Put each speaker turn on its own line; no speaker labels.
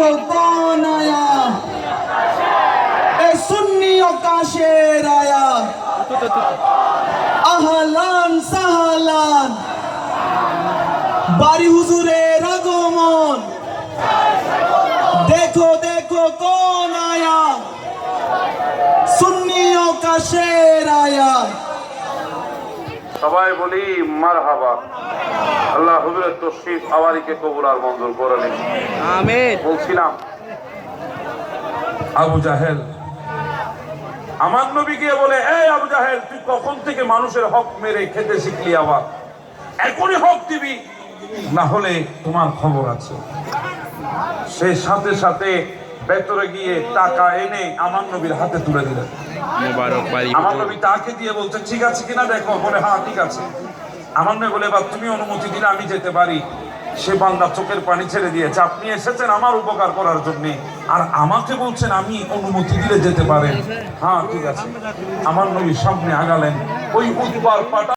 রাখো বানায়া এ সুন্নি আকাশে রায়া আহলান সাহালান। বাড়ি হুজুরের আগমন। দেখো দেখো কোন আয়া সুন্নি আকাশের আয়া
সবাই বলি মার হাবা আল্লাহ আওয়ারিকে কবুল আর মঞ্জুর করে নিন।
আমিন।
বলছিলাম আবু জাহেল আমার নবী গিয়ে বলে এই আবু জাহেল তুই কখন থেকে মানুষের হক মেরে খেতে শিখলি আবার? এখনই হক দিবি। না হলে তোমার খবর আছে। সে সাথে সাথে ভেতরে গিয়ে টাকা এনে আমার নবীর হাতে তুলে দিলেন। আমার নবী তাকে দিয়ে বলছে ঠিক আছে কিনা দেখো বলে হ্যাঁ ঠিক আছে। আমার নবী বলে এবার তুমি অনুমতি দিলে আমি যেতে পারি। সে বান্দা চোখের পানি ছেড়ে দিয়েছে আপনি এসেছেন আমার উপকার করার জন্য আর আমাকে বলছেন আমি অনুমতি দিলে যেতে পারেন। হ্যাঁ ঠিক আছে। আমার নবী সামনে আগালেন। ওই উদ্বার পাটা